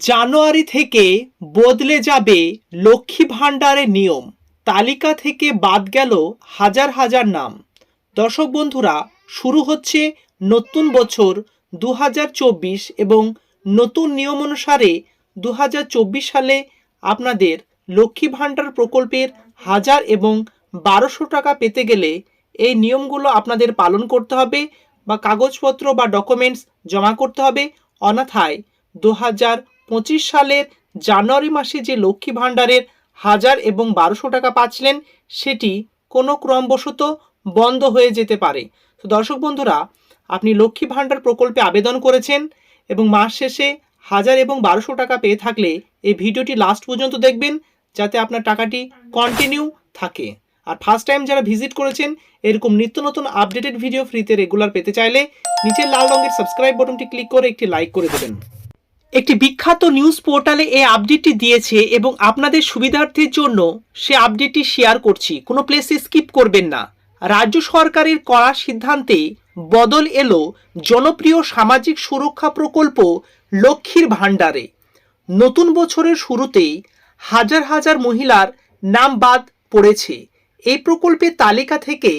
জানুয়ারি থেকে বদলে যাবে লক্ষ্মী ভাণ্ডারের নিয়ম। তালিকা থেকে বাদ গেল হাজার হাজার নাম। দর্শক বন্ধুরা, শুরু হচ্ছে নতুন বছর দু হাজার চব্বিশ এবং নতুন নিয়ম অনুসারে দু হাজার চব্বিশ সালে আপনাদের লক্ষ্মী ভাণ্ডার প্রকল্পের হাজার এবং বারোশো টাকা পেতে গেলে এই নিয়মগুলো আপনাদের পালন করতে হবে বা কাগজপত্র বা ডকুমেন্টস জমা করতে হবে। অন্যথায় দু পঁচিশ সালের জানুয়ারি মাসে যে লক্ষ্মী ভাণ্ডারের হাজার এবং বারোশো টাকা পাচ্ছিলেন, সেটি কোনো ক্রমবশত বন্ধ হয়ে যেতে পারে। তো দর্শক বন্ধুরা, আপনি লক্ষ্মী ভাণ্ডার প্রকল্পে আবেদন করেছেন এবং মাস শেষে হাজার এবং বারোশো টাকা পেয়ে থাকলে এই ভিডিওটি লাস্ট পর্যন্ত দেখবেন, যাতে আপনার টাকাটি কন্টিনিউ থাকে। আর ফার্স্ট টাইম যারা ভিজিট করেছেন, এরকম নিত্য নতুন আপডেটেড ভিডিও ফ্রিতে রেগুলার পেতে চাইলে নিচের লাল রঙের সাবস্ক্রাইব বটনটি ক্লিক করে একটি লাইক করে দেবেন। একটি বিখ্যাত নিউজ পোর্টালে এই আপডেটটি দিয়েছে এবং আপনাদের সুবিধার্থের জন্য সে আপডেটটি শেয়ার করছি। কোনো প্লেসে স্কিপ করবেন না। রাজ্য সরকারের কড়া সিদ্ধান্তে বদল এলো জনপ্রিয় সামাজিক সুরক্ষা প্রকল্প লক্ষ্মীর ভাণ্ডারে। নতুন বছরের শুরুতেই হাজার হাজার মহিলার নাম বাদ পড়েছে। এই প্রকল্পের তালিকা থেকে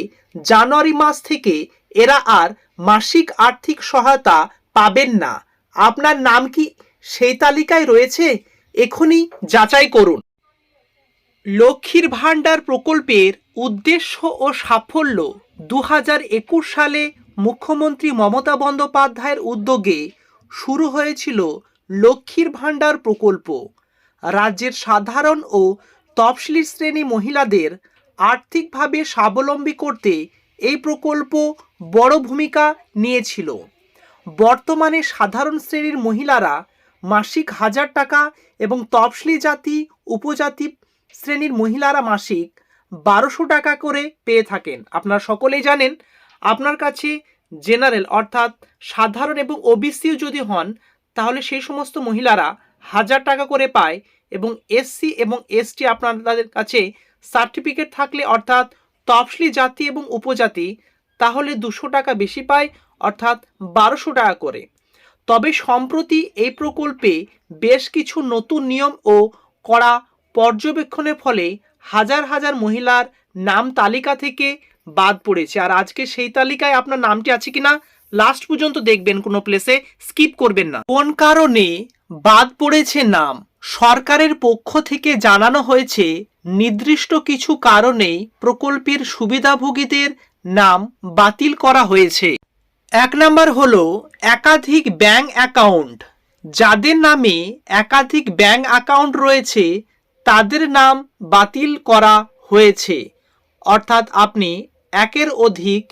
জানুয়ারি মাস থেকে এরা আর মাসিক আর্থিক সহায়তা পাবেন না। আপনার নাম কি সেই তালিকায় রয়েছে, এখনই যাচাই করুন। লক্ষ্মীর ভাণ্ডার প্রকল্পের উদ্দেশ্য ও সাফল্য দু সালে মুখ্যমন্ত্রী মমতা বন্দ্যোপাধ্যায়ের উদ্যোগে শুরু হয়েছিল লক্ষ্মীর ভাণ্ডার প্রকল্প। রাজ্যের সাধারণ ও তফসিলি শ্রেণি মহিলাদের আর্থিকভাবে স্বাবলম্বী করতে এই প্রকল্প বড় ভূমিকা নিয়েছিল। বর্তমানে সাধারণ শ্রেণির মহিলারা মাসিক হাজার টাকা এবং তফসিলি জাতি, উপজাতি শ্রেণির মহিলারা মাসিক বারোশো টাকা করে পেয়ে থাকেন। আপনারা সকলেই জানেন, আপনার কাছে জেনারেল অর্থাৎ সাধারণ এবং ওবিসিও যদি হন, তাহলে সেই সমস্ত মহিলারা হাজার টাকা করে পায় এবং এসসি এবং এসটি আপনাদের কাছে সার্টিফিকেট থাকলে অর্থাৎ তফসিলি জাতি এবং উপজাতি, তাহলে দুশো টাকা বেশি পায়, অর্থাৎ বারোশো টাকা করে। তবে সম্প্রতি এই প্রকল্পে বেশ কিছু নতুন নিয়ম ও কড়া পর্যবেক্ষণের ফলে হাজার হাজার মহিলার নাম তালিকা থেকে বাদ পড়েছে। আর আজকে সেই তালিকায় আপনার নামটি আছে কিনা লাস্ট পর্যন্ত দেখবেন কোনো প্লেসে স্কিপ করবেন না। কোন কারণে বাদ পড়েছে নাম? সরকারের পক্ষ থেকে জানানো হয়েছে, নির্দিষ্ট কিছু কারণেই প্রকল্পের সুবিধাভোগীদের নাম বাতিল করা হয়েছে। এক নাম্বার হলো একাধিক ব্যাংক অ্যাকাউন্ট। যাদের নামে একাধিক ব্যাংক অ্যাকাউন্ট রয়েছে, তাদের নাম বাতিল করা হয়েছে। অর্থাৎ আপনি একের অধিক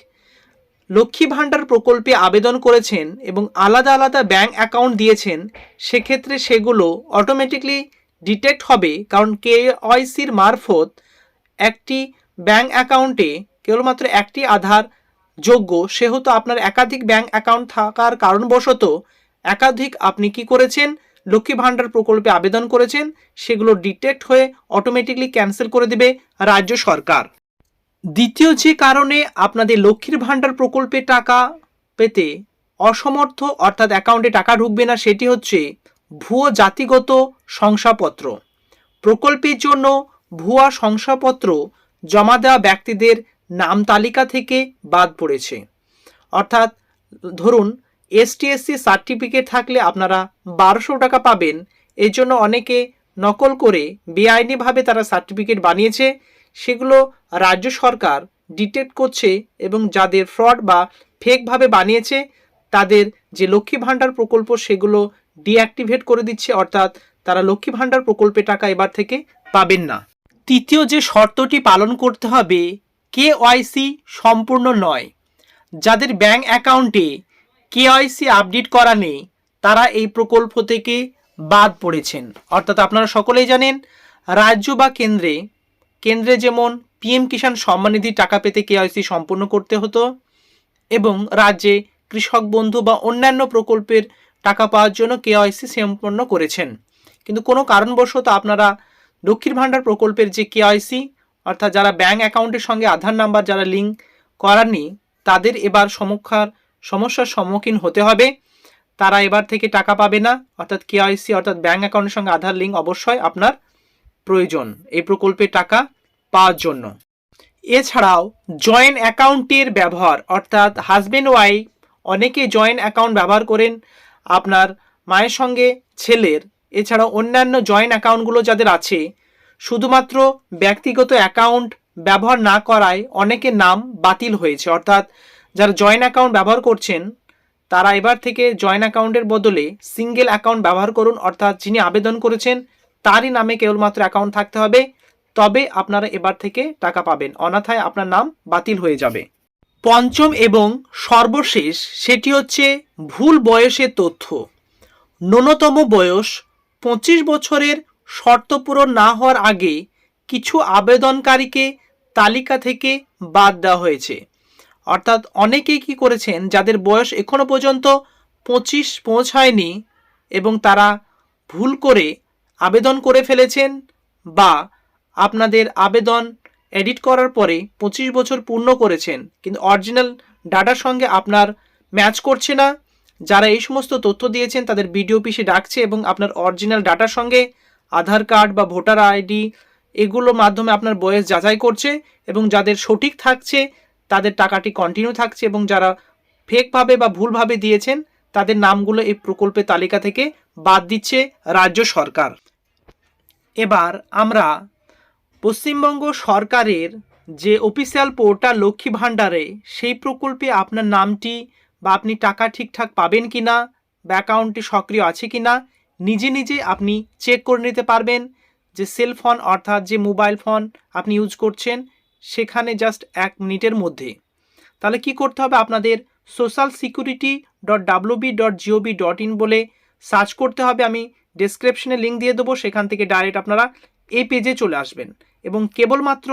লক্ষ্মী ভাণ্ডার প্রকল্পে আবেদন করেছেন এবং আলাদা আলাদা ব্যাংক অ্যাকাউন্ট দিয়েছেন, সেক্ষেত্রে সেগুলো অটোমেটিকলি ডিটেক্ট হবে কারণ কে কেওয়াইসির মারফত একটি ব্যাংক অ্যাকাউন্টে কেবলমাত্র একটি আধার যোগ্য, সেহেতু আপনার একাধিক ব্যাংক অ্যাকাউন্ট থাকার কারণবশত একাধিক আপনি কি করেছেন? লক্ষ্মী ভাণ্ডার প্রকল্পে আবেদন করেছেন, সেগুলো ডিটেক্ট হয়ে অটোমেটিকলি ক্যান্সেল করে দেবে রাজ্য সরকার। দ্বিতীয় যে কারণে আপনাদের লক্ষ্মীর ভাণ্ডার প্রকল্পে টাকা পেতে অসমর্থ, অর্থাৎ অ্যাকাউন্টে টাকা ঢুকবে না, সেটি হচ্ছে ভুয়ো জাতিগত শংসাপত্র। প্রকল্পের জন্য ভুয়া শংসাপত্র জমা দেওয়া ব্যক্তিদের নাম তালিকা থেকে বাদ পড়েছে। অর্থাৎ, ধরুন এসটিএসসি সার্টিফিকেট থাকলে আপনারা বারোশো টাকা পাবেন। এর জন্য অনেকে নকল করে বেআইনিভাবে তারা সার্টিফিকেট বানিয়েছে। সেগুলো রাজ্য সরকার ডিটেক্ট করছে এবং যাদের ফ্রড বা ফেকভাবে বানিয়েছে, তাদের যে লক্ষ্মী ভাণ্ডার প্রকল্প, সেগুলো ডিঅ্যাক্টিভেট করে দিচ্ছে। অর্থাৎ, তারা লক্ষ্মী ভাণ্ডার প্রকল্পে টাকা এবার থেকে পাবেন না। তৃতীয় যে শর্তটি পালন করতে হবে কেওয়াইসি সম্পূর্ণ নয়। যাদের ব্যাংক অ্যাকাউন্টে কেওয়াইসি আপডেট করা নেই, তারা এই প্রকল্প থেকে বাদ পড়েছেন। অর্থাৎ আপনারা সকলেই জানেন, রাজ্য বা কেন্দ্রে কেন্দ্রে যেমন পিএম কিষাণ সম্মানিধি টাকা পেতে কেওয়াইসি সম্পূর্ণ করতে হতো, এবং রাজ্যে কৃষক বন্ধু বা অন্যান্য প্রকল্পের টাকা পাওয়ার জন্য কেওয়াইসি সম্পন্ন করেছেন। কিন্তু কোনো কারণবশত আপনারা লক্ষ্মীর ভাণ্ডার প্রকল্পের যে কেওয়াইসি অর্থাৎ যারা ব্যাংক অ্যাকাউন্টের সঙ্গে আধার নাম্বার যারা লিঙ্ক করাননি, তাদের এবার সমক্ষার সমস্যার সম্মুখীন হতে হবে। তারা এবার থেকে টাকা পাবে না। অর্থাৎ কেআইসি অর্থাৎ ব্যাঙ্ক অ্যাকাউন্টের সঙ্গে আধার লিঙ্ক অবশ্যই আপনার প্রয়োজন এই প্রকল্পের টাকা পাওয়ার জন্য। এছাড়াও জয়েন্ট অ্যাকাউন্টের ব্যবহার অর্থাৎ হাজবেন্ড ওয়াইফ অনেকে জয়েন্ট অ্যাকাউন্ট ব্যবহার করেন, আপনার মায়ের সঙ্গে ছেলের। এছাড়াও অন্যান্য জয়েন্ট অ্যাকাউন্টগুলো যাদের আছে শুধুমাত্র ব্যক্তিগত অ্যাকাউন্ট ব্যবহার না করায় অনেকের নাম বাতিল হয়েছে। অর্থাৎ যারা জয়েন্ট অ্যাকাউন্ট ব্যবহার করছেন, তারা এবার থেকে জয়েন্ট অ্যাকাউন্টের বদলে সিঙ্গেল অ্যাকাউন্ট ব্যবহার করুন। অর্থাৎ যিনি আবেদন করেছেন, তারই নামে কেবলমাত্র অ্যাকাউন্ট থাকতে হবে। তবে আপনারা এবার থেকে টাকা পাবেন। অনাথায় আপনার নাম বাতিল হয়ে যাবে। পঞ্চম এবং সর্বশেষ, সেটি হচ্ছে ভুল বয়সের তথ্য। ন্যূনতম বয়স পঁচিশ বছরের শর্ত পূরণ না হওয়ার আগে কিছু আবেদনকারীকে তালিকা থেকে বাদ দেওয়া হয়েছে। অর্থাৎ অনেকেই কি করেছেন, যাদের বয়স এখনও পর্যন্ত পঁচিশ পৌঁছায়নি এবং তারা ভুল করে আবেদন করে ফেলেছেন বা আপনাদের আবেদন এডিট করার পরে পঁচিশ বছর পূর্ণ করেছেন, কিন্তু অরিজিনাল ডাটার সঙ্গে আপনার ম্যাচ করছে না, যারা এই সমস্ত তথ্য দিয়েছেন তাদের বিডিও অফিসে ডাকছে এবং আপনার অরিজিনাল ডাটার সঙ্গে আধার কার্ড বা ভোটার আইডি এগুলোর মাধ্যমে আপনার বয়স যাচাই করছে এবং যাদের সঠিক থাকছে, তাদের টাকাটি কন্টিনিউ থাকছে এবং যারা ফেকভাবে বা ভুলভাবে দিয়েছেন, তাদের নামগুলো এই প্রকল্পের তালিকা থেকে বাদ দিচ্ছে রাজ্য সরকার। এবার আমরা পশ্চিমবঙ্গ সরকারের যে অফিসিয়াল পোর্টাল লক্ষ্মী ভাণ্ডারে, সেই প্রকল্পে আপনার নামটি বা আপনি টাকা ঠিকঠাক পাবেন কি না বা অ্যাকাউন্টটি সক্রিয় আছে কি না নিজে নিজে আপনি চেক করে নিতে পারবেন যে সেল ফোন অর্থাৎ যে মোবাইল ফোন আপনি ইউজ করছেন সেখানে জাস্ট এক মিনিটের মধ্যে। তাহলে কি করতে হবে? আপনাদের social security dot WB dot GOB dot in বলে সার্চ করতে হবে। আমি ডেসক্রিপশনে লিঙ্ক দিয়ে দেবো। সেখান থেকে ডাইরেক্ট আপনারা এই পেজে চলে আসবেন এবং কেবলমাত্র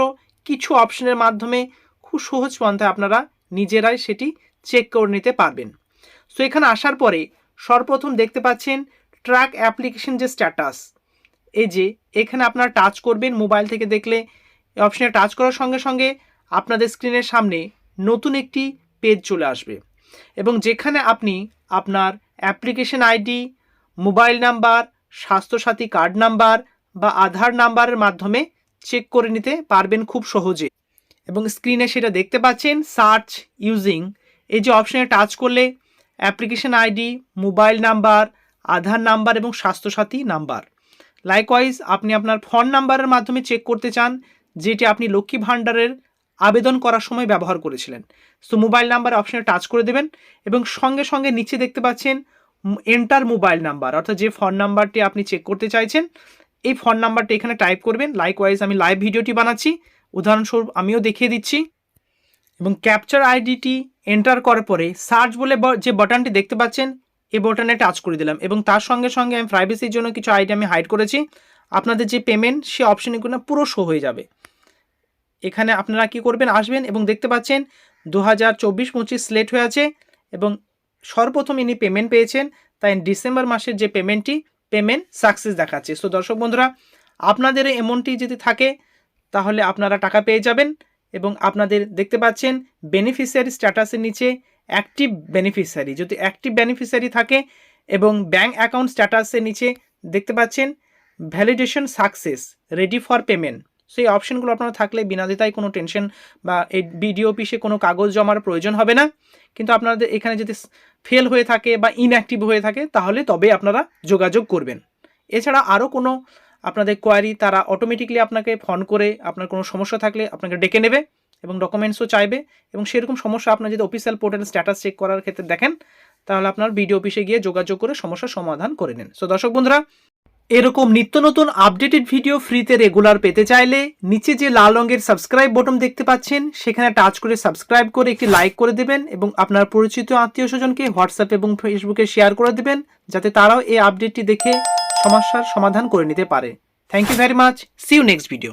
কিছু অপশনের মাধ্যমে খুব সহজ পন্থায় আপনারা নিজেরাই সেটি চেক করে নিতে পারবেন। সো এখানে আসার পরে সর্বপ্রথম দেখতে পাচ্ছেন ট্র্যাক অ্যাপ্লিকেশন যে স্ট্যাটাস এই যে এখানে আপনারা টাচ করবেন মোবাইল থেকে দেখলে অপশনে টাচ করার সঙ্গে সঙ্গে আপনাদের স্ক্রিনের সামনে নতুন একটি পেজ চলে আসবে। এবং যেখানে আপনি আপনার application ID mobile number Swasthyasathi card number বা আধার নাম্বারের মাধ্যমে চেক করে নিতে পারবেন খুব সহজে। এবং স্ক্রিনে সেটা দেখতে পাচ্ছেন সার্চ ইউজিং এই যে অপশানে টাচ করলে application ID mobile number Aadhaar number এবং স্বাস্থ্যসাথী নাম্বার। লাইকওয়াইজ আপনি আপনার ফোন নাম্বারের মাধ্যমে চেক করতে চান, যেটি আপনি লক্ষ্মী ভাণ্ডারের আবেদন করার সময় ব্যবহার করেছিলেন। সো মোবাইল নাম্বার অপশানে টাচ করে দেবেন এবং সঙ্গে সঙ্গে নিচে দেখতে পাচ্ছেন এন্টার মোবাইল নাম্বার অর্থাৎ যে ফোন নাম্বারটি আপনি চেক করতে চাইছেন, এই ফোন নাম্বারটি এখানে টাইপ করবেন। লাইকওয়াইজ আমি লাইভ ভিডিওটি বানাচ্ছি। উদাহরণস্বরূপ, আমিও দেখিয়ে দিচ্ছি। এবং ক্যাপচার আইডিটি এন্টার করার পরে সার্চ বলে যে বাটনটি দেখতে পাচ্ছেন এই বাটনে টাচ করে দিলাম এবং তার সঙ্গে সঙ্গে আমি প্রাইভেসির জন্য কিছু আইডি আমি হাইড করেছি। আপনাদের যে পেমেন্ট সে অপশনগুলো পুরো শো হয়ে যাবে। এখানে আপনারা কি করবেন, আসবেন এবং দেখতে পাচ্ছেন দু হাজার চব্বিশ পঁচিশ স্লেট হয়ে আছে এবং সর্বপ্রথম ইনি পেমেন্ট পেয়েছেন। তাই ডিসেম্বর মাসের যে পেমেন্টটি পেমেন্ট সাকসেস দেখাচ্ছে। সো দর্শক বন্ধুরা, আপনাদের এমনটি যদি থাকে, তাহলে আপনারা টাকা পেয়ে যাবেন এবং আপনাদের দেখতে পাচ্ছেন বেনিফিশিয়ারি স্ট্যাটাসের নিচে অ্যাক্টিভ বেনিফিশিয়ারি যদি অ্যাক্টিভ বেনিফিশিয়ারি থাকে এবং ব্যাঙ্ক অ্যাকাউন্ট স্ট্যাটাসের নিচে দেখতে পাচ্ছেন validation success ready for payment সেই অপশনগুলো আপনারা থাকলে বিনা কোনো টেনশন বা এই বিডিও অফিসে কোনো কাগজ জমার প্রয়োজন হবে না। কিন্তু আপনাদের এখানে যদি ফেল হয়ে থাকে বা ইনঅ্যাক্টিভ হয়ে থাকে, তাহলে তবে আপনারা যোগাযোগ করবেন। এছাড়া আরও কোনো আপনাদের কোয়ারি তারা অটোমেটিকলি আপনাকে ফোন করে, আপনার কোনো সমস্যা থাকলে আপনাকে ডেকে নেবে। এবং ডকুমেন্টসও চাইবে এবং সেরকম সমস্যা আপনার যদি অফিসিয়াল পোর্টাল স্ট্যাটাস চেক করার ক্ষেত্রে দেখেন, তাহলে আপনার বিডিও অফিসে গিয়ে যোগাযোগ করে সমস্যার সমাধান করে নিন। সো দর্শক বন্ধুরা, এরকম নিত্য নতুন আপডেটেড ভিডিও ফ্রিতে রেগুলার পেতে চাইলে নিচে যে লাল রঙের সাবস্ক্রাইব বটন দেখতে পাচ্ছেন, সেখানে টাচ করে সাবস্ক্রাইব করে একটি লাইক করে দেবেন এবং আপনার পরিচিত আত্মীয় স্বজনকে হোয়াটসঅ্যাপ এবং ফেসবুকে শেয়ার করে দেবেন, যাতে তারাও এই আপডেটটি দেখে সমস্যার সমাধান করে নিতে পারে। Thank you very much see you next video